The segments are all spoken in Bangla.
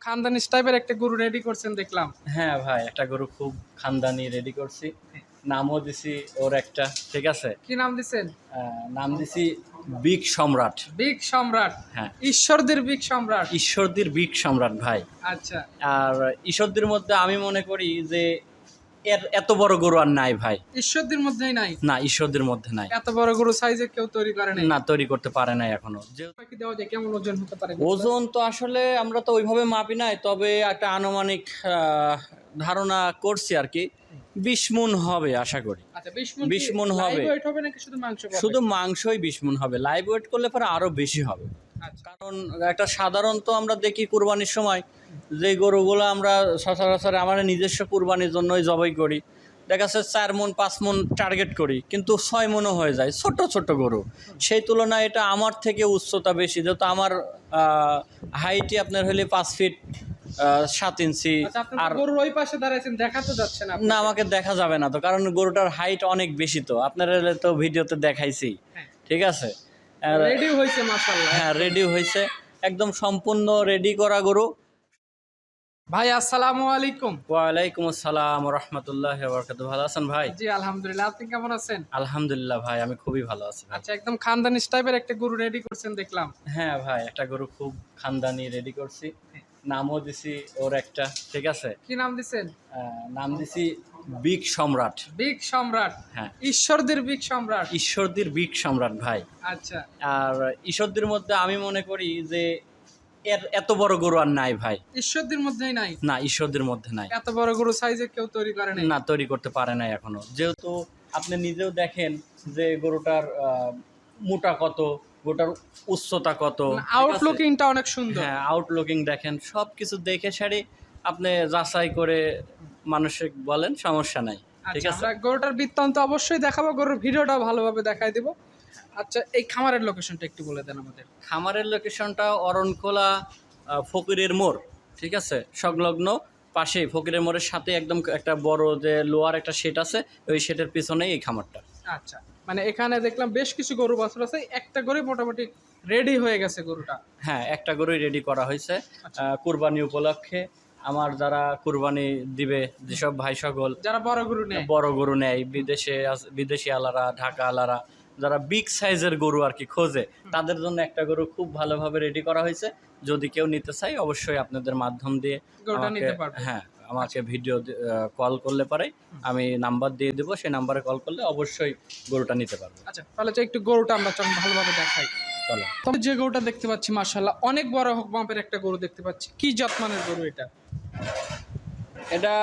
খানদানি টাইপের একটা গরু রেডি করছেন দেখলাম। হ্যাঁ ভাই একটা গরু খুব খানদানি রেডি করছি। নামও দিছি ওর একটা ঠিক আছে? কি নাম দিছেন? নাম দিছি বিগ সম্রাট। বিগ সম্রাট। হ্যাঁ। ঈশ্বরদের বিগ সম্রাট। ঈশ্বরদের বিগ সম্রাট ভাই। আচ্ছা। আর ঈশ্বরদের মধ্যে আমি মনে করি যে এর এত বড় গরু আর নাই ভাই। ঈশ্বরদের মধ্যেই নাই? না ঈশ্বরদের মধ্যে নাই। এত বড় গরু সাইজে কেউ তৈরি করে নাই? না তৈরি করতে পারে নাই এখনও। দেওয়া যায় কেমন ওজন হতে পারে? ওজন তো আসলে আমরা তো ওইভাবে মাপি নাই তবে একটা আনুমানিক ধারণা করছি আর কি। বিশ মন হবে আশা করি। আচ্ছা 20 মণ 20 মণ হবে। শুধু মাংসই বিশ মন হবে। লাইভ ওয়েট করলে পরে আরও বেশি হবে। আচ্ছা। কারণ একটা সাধারণত আমরা দেখি কুরবানির সময় যে গরুগুলো আমরা সচরাচর আমার নিজস্ব কুরবানির জন্যই জবাই করি। দেখা যাচ্ছে চার মন পাঁচ মন টার্গেট করি কিন্তু ছয় মনও হয়ে যায় ছোট ছোট গরু। সেই তুলনায় এটা আমার থেকে উচ্চতা বেশি যেহেতু আমার হাইটই আপনার হলে পাঁচ ফিট সাত ইঞ্চি আচ্ছা আর গরুর ওই পাশে দাঁড়াইছেন দেখা তো যাচ্ছে না না আমাকে দেখা যাবে না তো কারণ গরুটার হাইট অনেক বেশি তো। আপনারা তো ভিডিওতে দেখাইছি হ্যাঁ। ঠিক আছে? রেডি হয়েছে মাশাআল্লাহ। হ্যাঁ রেডি হয়েছে। একদম সম্পূর্ণ রেডি করা গরু। ভাই আসসালামু আলাইকুম। ওয়ালাইকুম আসসালাম রহমতুল্লাহ বরকাত ভালো আছেন ভাই? জি আলহামদুলিল্লাহ। আপনি কেমন আছেন? আলহামদুলিল্লাহ ভাই আমি খুবই ভালো আছি আচ্ছা একদম খানদানি টাইপের একটা গরু রেডি করছেন দেখলাম। হ্যাঁ ভাই একটা গরু খুব খানদানি রেডি করছি। নামও দিছি ওর একটা ঠিক আছে? কি নাম দিছেন? নাম দিছি বিগ সম্রাট। বিগ সম্রাট। হ্যাঁ। ঈশ্বরদের বিগ সম্রাট। ঈশ্বরদের বিগ সম্রাট ভাই। আচ্ছা। আর ঈশ্বরদের মধ্যে আমি মনে করি যে এর এত বড় গরু আর নাই ভাই। ঈশ্বরদের মধ্যেই নাই? না ঈশ্বরদীর মধ্যে নাই। এত বড় গরু সাইজে কেউ তৈরি করে নাই? না তৈরি করতে পারে নাই এখনও। যেহেতু আপনি নিজেও দেখেন যে গরুটার মোটা কত গরুটার উচ্চতা কত। আউটলুকিংটা অনেক সুন্দর। হ্যাঁ আউটলুকিং দেখেন সব কিছু দেখে সারি আপনি যাচাই করে মানুষকে বলেন সমস্যা নাই। ঠিক আচ্ছা আছে? গরুটার বৃত্তান্ত অবশ্যই দেখাবো গরুর ভিডিওটা ভালোভাবে দেখাই দিব। আচ্ছা এই খামারের লোকেশনটা একটু বলে দেন আমাদের। খামারের লোকেশনটা অরণখোলা আহ, ফকিরের মোড় ঠিক আছে? সংলগ্ন পাশে ফকিরের মোড়ের সাথে একদম একটা বড় যে লোয়ার একটা শেড আছে ওই শেডের পিছনেই এই খামারটা। আচ্ছা মানে এখানে দেখলাম বেশ কিছু গরু বাছুর আছে একটা করে মোটামুটি রেডি হয়ে গেছে গরুটা। হ্যাঁ একটা গরুই রেডি করা হয়েছে আচ্ছা। কুরবানি উপলক্ষে। আমার যারা কুরবানি দিবে যেসব ভাই সকল যারা বড় গরু নেয়। বড় গরু নেয় বিদেশে বিদেশি আলারা ঢাকা আলারা যারা বিগ সাইজের গরু আর কি খোঁজে তাদের জন্য একটা গরু খুব ভালোভাবে রেডি করা হয়েছে। যদি কেউ নিতে চাই অবশ্যই আপনাদের মাধ্যম দিয়ে হ্যাঁ আমাকে ভিডিও কল করলে পারে। আমি নাম্বার দিয়ে দেবো সেই নাম্বারে কল করলে অবশ্যই গরুটা নিতে পারবে। আচ্ছা তাহলে তো একটু গরুটা আমরা চল ভালোভাবে দেখাই। চলো। তবে যে গরুটা দেখতে পাচ্ছি মার্শাল্লাহ অনেক বড় হোক মাপের একটা গরু দেখতে পাচ্ছি। কি যত্মানের গরু এটা? এটা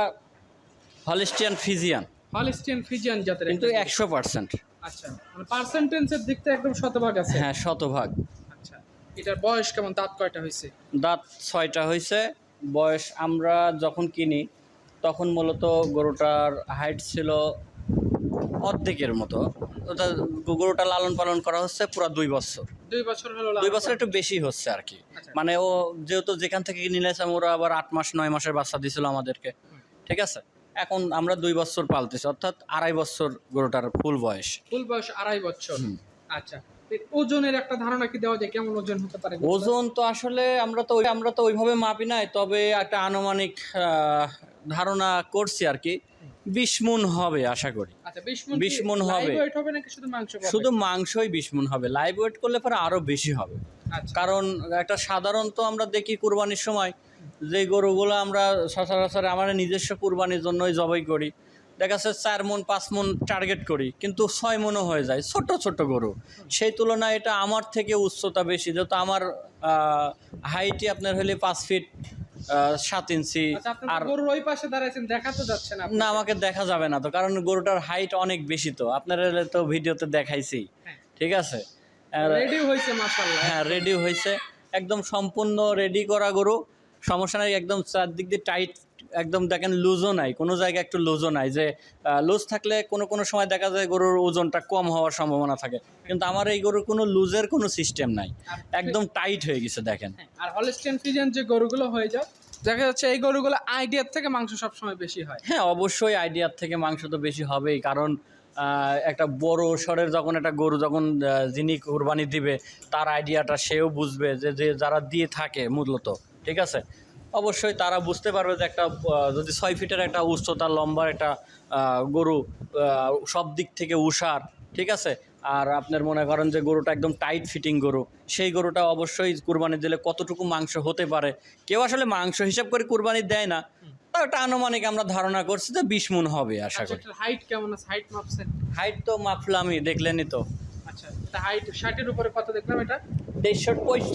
হলিস্টিয়ান ফিজিয়ান হলিস্টিয়ান ফিজিয়ান জাতের কিন্তু একশো পার্সেন্ট আচ্ছা মানে দিক থেকে একদম শতভাগ আছে। হ্যাঁ শতভাগ। আচ্ছা এটার বয়স কেমন? দাঁত কয়টা হয়েছে? দাঁত ছয়টা হয়েছে। বয়স আমরা যখন কিনি তখন মূলত গরুটার হাইট ছিল অর্ধেকের মতো। ওটা গরুটা লালন পালন করা হচ্ছে পুরো দুই বছর। দুই বছর হলো দুই বছর একটু বেশি হচ্ছে আর কি। আচ্ছা। মানে ও যেহেতু যেখান থেকে নিয়েছে ওরা আবার আট মাস নয় মাসের বাচ্চা দিছিল আমাদেরকে। ঠিক আছে? এখন আমরা দুই বছর পালতেছি অর্থাৎ আড়াই বছর গরুটার ফুল বয়স। ফুল বয়স আড়াই বছর? আচ্ছা ওজনের একটা ধারণা কি দেওয়া যায়? কেমন ওজন হতে পারে ওজন তো আসলে আমরা তো আমরা তো ওইভাবে মাপি নাই তবে একটা আনুমানিক ধারণা করছি আর কি। বিশ মন হবে আশা করি। আচ্ছা 20 মণ 20 মণ হবে। শুধু মাংসই বিশ মন হবে। লাইভ ওয়েট করলে পরে আরও বেশি হবে। আচ্ছা। কারণ একটা সাধারণত আমরা দেখি কুরবানির সময় যে গরুগুলো আমরা সচরাচর আমার নিজস্ব কুরবানির জন্যই জবাই করি। দেখা যাচ্ছে চার মন পাঁচ মন টার্গেট করি কিন্তু ছয় মনও হয়ে যায়। ছোট ছোট গরু। সেই তুলনায় এটা আমার থেকে উচ্চতা বেশি যেহেতু আমার হাইটই আপনার হলে পাঁচ ফিট সাত ইঞ্চি আচ্ছা আর গরুর ওই পাশে দাঁড়াইছেন দেখা তো যাচ্ছে না না আমাকে দেখা যাবে না তো কারণ গরুটার হাইট অনেক বেশি তো। আপনারা তো ভিডিওতে দেখাইছি হ্যাঁ। ঠিক আছে? রেডি হয়েছে মাশাআল্লাহ। হ্যাঁ রেডি হয়েছে। একদম সম্পূর্ণ রেডি করা গরু। সমস্যা নাই একদম চারদিক দিয়ে টাইট একদম দেখেন লুজও নাই কোনো জায়গায় একটু লুজও নাই যে লুজ থাকলে কোনো কোনো সময় দেখা যায় গরুর ওজনটা কম হওয়ার সম্ভাবনা থাকে কিন্তু আমার এই গরুর কোনো লুজের কোনো সিস্টেম নাই একদম টাইট হয়ে গেছে দেখেন। হ্যাঁ, আর হলিস্টিয়ান ফিজিয়ান যে গরুগুলো হয়ে যায় দেখা যাচ্ছে এই গরুগুলো আইডিয়ার থেকে মাংস সবসময় বেশি হয়। হ্যাঁ অবশ্যই আইডিয়ার থেকে মাংস তো বেশি হবেই কারণ একটা বড় সরের যখন একটা গরু যখন যিনি কোরবানি দিবে তার আইডিয়াটা সেও বুঝবে যে যে যারা দিয়ে থাকে মূলত। ঠিক আছে? অবশ্যই তারা বুঝতে পারবে যে একটা যদি ছয় ফিটের একটা উচ্চতার লম্বার একটা গরু সব দিক থেকে উষার ঠিক আছে? আর আপনার মনে করেন যে গরুটা একদম টাইট ফিটিং গরু সেই গরুটা অবশ্যই কুরবানি দিলে কতটুকু মাংস হতে পারে? কেউ আসলে মাংস হিসাব করে কুরবানি দেয় না। তা ওটা আনুমানিক আমরা ধারণা করছি যে বিশ মন হবে আশা আচ্ছা করি। হাইট কেমন আছে? হাইট মাপছেন? হাইট তো মাপলামই দেখলেনই তো। আচ্ছা হাইট ষাটের উপরে কত দেখলাম এটা?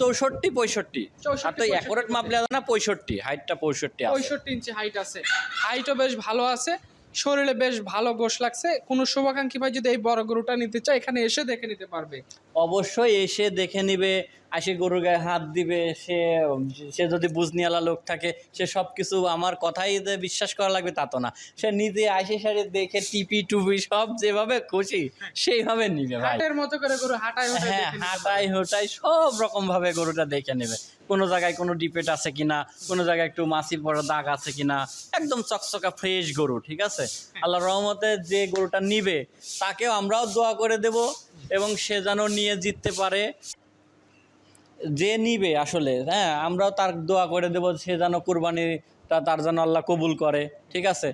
চৌষট্টি পঁয়ষট্টি। 64, অ্যাকোরেট মাপলে না পঁয়ষট্টি হাইটটা পঁয়ষট্টি আছে। পঁয়ষট্টি ইঞ্চি হাইট আছে। হাইটও বেশ ভালো আছে। শরীরে বেশ ভালো গোস লাগছে। কোনো শুভাকাঙ্ক্ষী ভাই যদি এই বড় গরুটা নিতে চায় এখানে এসে দেখে নিতে পারবে। অবশ্যই এসে দেখে নিবে। আসে গরুর গায়ে হাত দিবে সে সে যদি বুঝনিয়ালা লোক থাকে সে সব কিছু আমার কথাই বিশ্বাস করা লাগবে তা তো না। সে নিজে আসে সারে দেখে টিপি টুপি সব যেভাবে খুশি সেইভাবে নিবে হাটের মতো করে গরু হাঁটায় হ্যাঁ হাঁটাই হোটাই সব রকম ভাবে গরুটা দেখে নেবে। কোনো জায়গায় কোনো ডিপেট আছে কিনা কোনো জায়গায় একটু মাছি পড়া দাগ আছে কিনা একদম চকচকা ফ্রেশ গরু ঠিক আছে? আল্লাহ রহমতে যে গরুটা নিবে তাকেও আমরাও দোয়া করে দেব এবং সে যেন নিয়ে জিততে পারে। যে নিবে আসলে হ্যাঁ আমরাও তার দোয়া করে দেব সে যেন কুরবানিটা তার যেন আল্লাহ কবুল করে ঠিক আছে?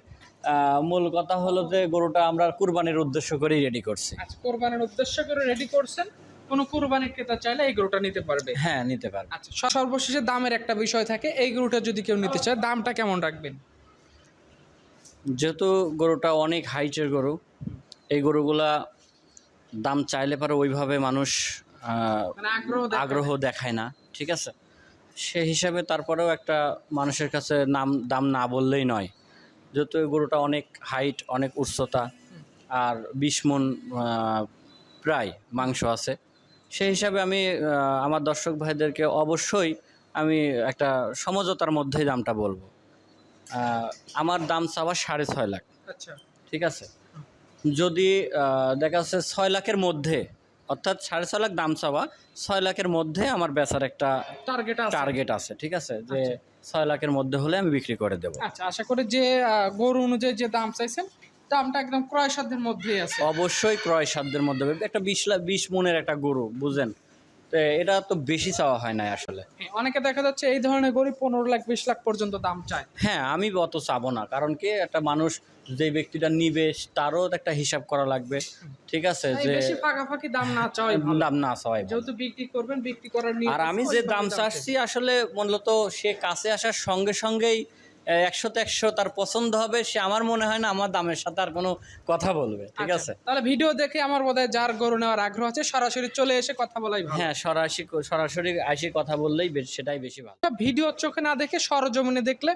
মূল কথা হলো যে গরুটা আমরা কুরবানির উদ্দেশ্য করেই রেডি করছি। আচ্ছা কোরবানির উদ্দেশ্য করে রেডি করছেন কোনো কুরবানির ক্রেতা চাইলে এই গরুটা নিতে পারবে। হ্যাঁ নিতে পারবে। আচ্ছা সর্বশেষে দামের একটা বিষয় থাকে এই গরুটা যদি কেউ নিতে চায় দামটা কেমন রাখবেন? যেহেতু গরুটা অনেক হাইটের গরু এই গরুগুলা দাম চাইলে পারে ওইভাবে মানুষ মানে আগ্রহ দেখায়। না। ঠিক আছে? সে হিসাবে তারপরেও একটা মানুষের কাছে নাম দাম না বললেই নয়। যেহেতু গরুটা অনেক হাইট অনেক উচ্চতা আর বিশ মন প্রায় মাংস আছে। সেই হিসাবে আমি আমার দর্শক ভাইদেরকে অবশ্যই আমি একটা সমঝোতার মধ্যেই দামটা বলব। আমার দাম চাওয়া সাড়ে ছয় লাখ। আচ্ছা। ঠিক আছে? যদি দেখা যাচ্ছে ছয় লাখের মধ্যে অর্থাৎ সাড়ে ছয় লাখ দাম চাওয়া ছয় লাখের মধ্যে আমার বেচার একটা টার্গেট টার্গেট আছে ঠিক আছে? যে ছয় লাখের মধ্যে হলে আমি বিক্রি করে দেবো। আচ্ছা আশা করি যে গরু অনুযায়ী যে দাম চাইছেন দামটা একদম ক্রয় সাধ্যের মধ্যেই আছে। অবশ্যই ক্রয় সাধ্যের মধ্যে। একটা বিশ লাখ বিশ মনের একটা গরু বুঝেন? এটা তো বেশি চাওয়া হয় না আসলে। হ্যাঁ, অনেকে দেখা যাচ্ছে এই ধরনের গরু পনেরো লাখ বিশ লাখ পর্যন্ত দাম চায়। হ্যাঁ আমি অত চাবো না। কারণ কি? একটা মানুষ যে ব্যক্তিটা নিবে তারও একটা হিসাব করা লাগবে। ঠিক আছে যে বেশি দাম না চাওয়াই দাম না চাওয়াই যেহেতু বিক্রি করবেন বিক্রি করার নিয়ে আর আমি যে দাম চাচ্ছি আসলে মূলত সে কাছে আসার সঙ্গে সঙ্গেই একশোতে একশো তার পছন্দ হবে সে আমার মনে হয় না আমার দামের সাথে আর কোনো কথা বলবে। ঠিক আছে? তাহলে ভিডিও দেখে আমার বোধহয় যার গরু নেওয়ার আগ্রহ আছে সরাসরি চলে এসে কথা বলাই ভালো। হ্যাঁ সরাসরি সরাসরি আসি কথা বললেই সেটাই বেশি ভালো। ভিডিও চোখে না দেখে সরজমিনে দেখলে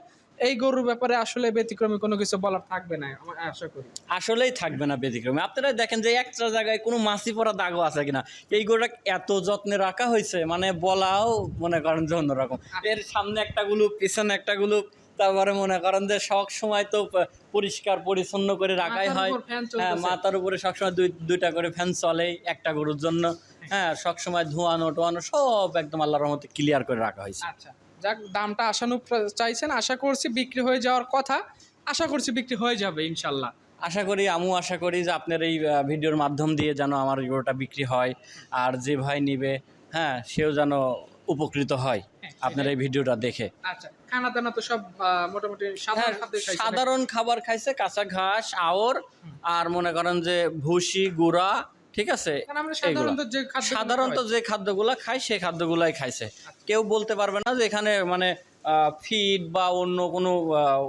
এই গরুর ব্যাপারে আসলে ব্যতিক্রমী কোনো কিছু বলার থাকবে না আশা করি। আসলেই থাকবে না ব্যতিক্রমে। আপনারা দেখেন যে একটা জায়গায় কোনো মাছি পড়া দাগও আছে কিনা। এই গরুটা এত যত্নে রাখা হয়েছে মানে বলাও মনে করেন যে অন্যরকম। এর সামনে একটা গুলুপ পিছনে একটা গুলুপ তারপরে মনে করেন যে সব সময় তো পরিষ্কার পরিচ্ছন্ন করে রাখাই হয়। হ্যাঁ মাথার উপরে সবসময় দুই দুইটা করে ফ্যান চলে একটা গরুর জন্য। হ্যাঁ সবসময় ধোয়ানো টোয়ানো সব একদম আল্লাহর রহমতে ক্লিয়ার করে রাখা হয়েছে। আচ্ছা। যাক দামটা আশানুপ চাইছেন আশা করছি বিক্রি হয়ে যাওয়ার কথা। আশা করছি বিক্রি হয়ে যাবে ইনশাল্লাহ। আশা করি আমু আশা করি যে আপনার এই ভিডিওর মাধ্যম দিয়ে যেন আমার গরুটা বিক্রি হয় আর যে ভাই নিবে হ্যাঁ সেও যেন উপকৃত হয় হ্যাঁ, আপনার এই ভিডিওটা দেখে। আচ্ছা খানা দানা তো সব মোটামুটি সাধারণ হ্যাঁ, সাধারণ খাবার খাইছে কাঁচা ঘাস আওর আর মনে করেন যে ভুসি গুড়া ঠিক আছে? সাধারণত যে খাদ্যগুলা খাই। সেই খাদ্যগুলাই খাইছে। কেউ বলতে পারবে না যে এখানে মানে ফিড বা অন্য কোনো আহ,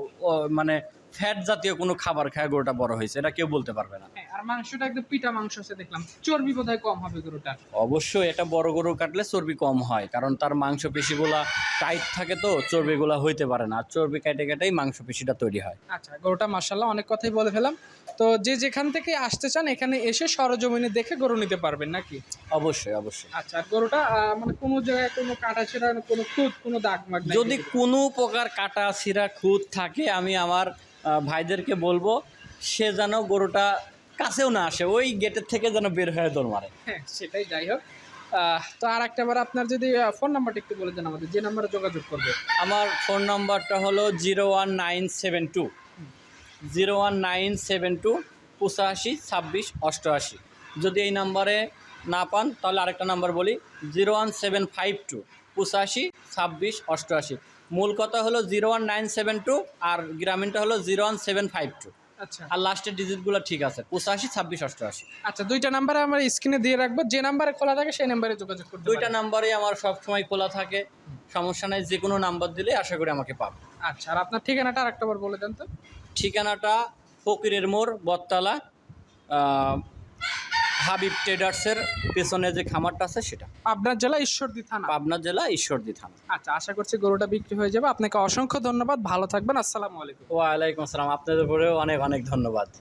মানে ফ্যাট জাতীয় কোনো খাবার খায় গরুটা বড় হয়েছে এটা কেউ বলতে পারবে না। হ্যাঁ, আর মাংসটা একদম পিটা মাংস আছে দেখলাম। চর্বি বোধহয় কম হবে গরুটা অবশ্যই এটা বড় গরু কাটলে চর্বি কম হয় কারণ তার মাংস পেশিগুলা টাইট থাকে তো চর্বিগুলা হইতে পারে না। আর চর্বি কেটে কেটেই মাংস পেশিটা তৈরি হয়। আচ্ছা গরুটা মার্শাল্লাহ অনেক কথাই বলে ফেলাম তো যে যেখান থেকে আসতে চান এখানে এসে সরজমিনে দেখে গরু নিতে পারবেন নাকি? অবশ্যই অবশ্যই। আচ্ছা আর গরুটা আহ, মানে কোনো জায়গায় কোনো কাটা ছেঁড়া কোনো খুঁত কোনো দাগ মাগ নাই যদি কোনো প্রকার কাটা ছিঁড়া খুঁত থাকে আমি আমার ভাইদেরকে বলব সে যেন গরুটা কাছেও না আসে ওই গেটের থেকে যেন বের হয়ে দৌড় মারে। হ্যাঁ সেটাই যাই হোক। তো আর একটা বার আপনার যদি ফোন নাম্বারটা একটু বলে দেন আমাদের যে নাম্বারে যোগাযোগ করবে। আমার ফোন নাম্বারটা হলো zero one nine seven two zero one nine seven two পঁচাশি ছাব্বিশ অষ্টআশি। যদি এই নাম্বারে না পান তাহলে আরেকটা নাম্বার বলি। Zero one seven five two পঁচাশি ছাব্বিশ অষ্টআশি। মূল কথা হলো zero one nine seven two আর গ্রামীণটা হলো zero one seven five two. আচ্ছা। আর লাস্টের ডিজিটগুলো ঠিক আছে পঁচাশি ছাব্বিশ অষ্টআশি। আচ্ছা দুইটা নাম্বারে আমরা স্ক্রিনে দিয়ে রাখব যে নাম্বারে খোলা থাকে সেই নাম্বারে যোগাযোগ করতে দুইটা পারেন। নাম্বারই আমার সব সময় খোলা থাকে সমস্যা নাই যে কোনো নাম্বার দিলে আশা করি আমাকে পাবে। আচ্ছা আর আপনার ঠিকানাটা আরেকটা বার বলে দেন তো। ঠিকানাটা ফকিরের মোড় বটতলা হাবিব ট্রেডার্সের পেছনে যে খামারটা আছে সেটা। পাবনা জেলা ঈশ্বরদী থানা। পাবনা জেলা ঈশ্বরদী থানা। আচ্ছা আশা করছি গরুটা বিক্রি হয়ে যাবে। আপনাকে অসংখ্য ধন্যবাদ। ভালো থাকবেন। আসসালামু আলাইকুম। ওয়ালাইকুম আসসালাম। আপনাদের উপরেও অনেক অনেক ধন্যবাদ।